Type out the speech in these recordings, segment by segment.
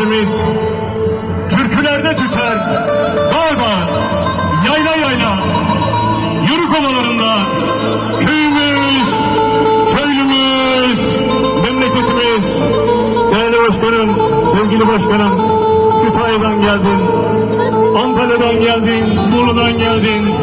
sesimiz türkülerde tüter. Dağ dağ, yayla yayla, yörük ovalarında köyümüz, köylümüz, memleketimiz. Değerli başkanım, sevgili başkanım, Kütahya'dan geldin, Antalya'dan geldin, Muğla'dan geldin.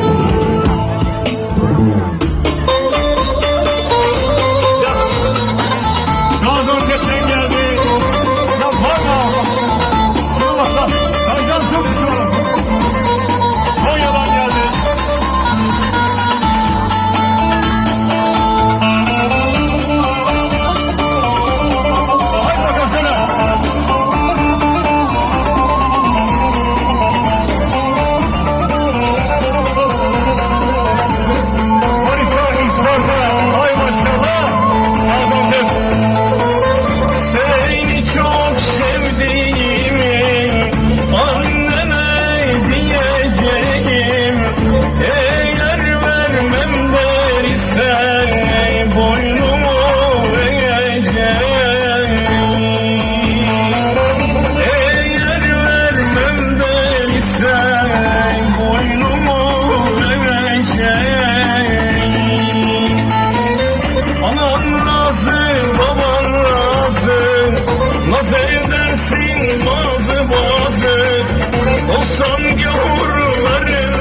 Tam gavurların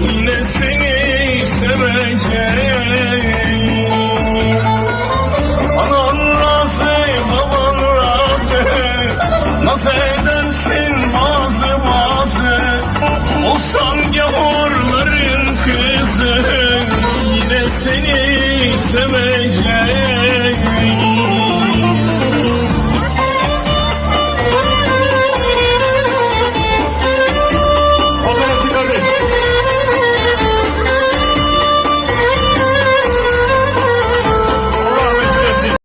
yine seni seveceğim Anan razı baban razı Naz edersin bazı bazı. Olsan gavurların kızın yine seni seveceğim